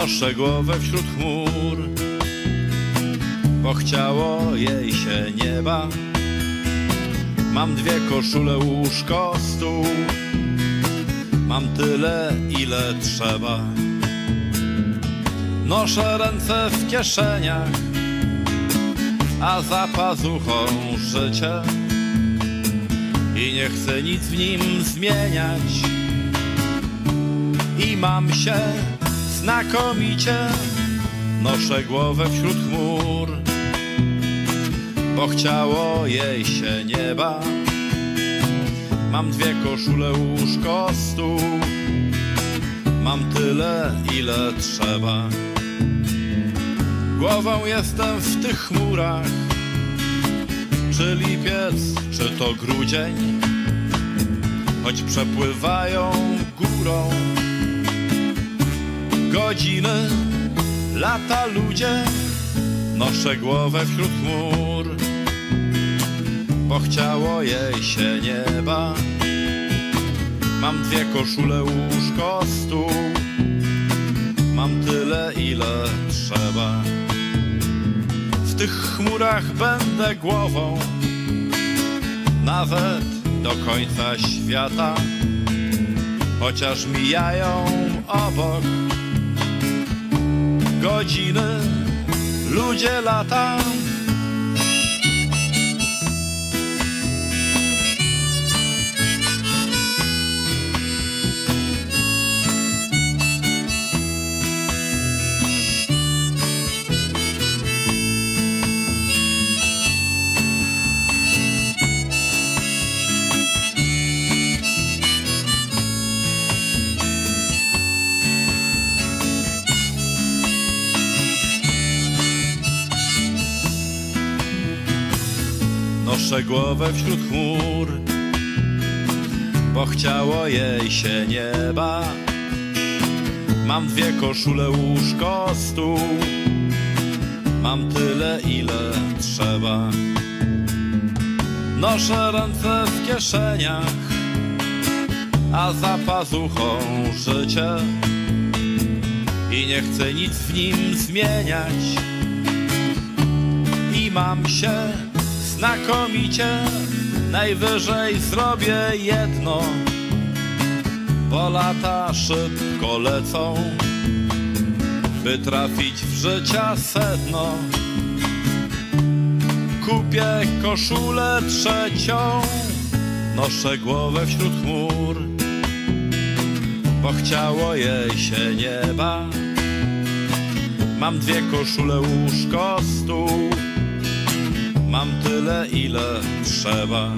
Noszę głowę wśród chmur Bo chciało jej się nieba. Mam dwie koszule, łóżko, stół. Mam tyle, ile trzeba. Noszę ręce w kieszeniach A za pazuchą życie. I nie chcę nic w nim zmieniać. I mam się znakomicie Noszę głowę wśród chmur Bo chciało jej się nieba. Mam dwie koszule, łóżko, stół. Mam tyle, ile trzeba. Głową jestem w tych chmurach. Czy lipiec, czy to grudzień? Choć przepływają górą Godziny, lata, ludzie Noszę głowę wśród chmur Bo chciało jej się nieba. Mam dwie koszule, łóżko, stół Mam tyle, ile trzeba. W tych chmurach będę głową Nawet do końca świata Chociaż mijają obok Godziny, ludzie, Noszę głowę wśród chmur Bo chciało jej się nieba. Mam dwie koszule, łóżko, stół Mam tyle, ile trzeba. Noszę ręce w kieszeniach A za pazuchą życie. I nie chcę nic w nim zmieniać. I mam się znakomicie. Najwyżej zrobię jedno, bo lata szybko lecą, by trafić w życia sedno. Kupię koszulę trzecią, noszę głowę wśród chmur, bo chciało jej się nieba. Mam dwie koszule, łóżko, stół Mam tyle, ile trzeba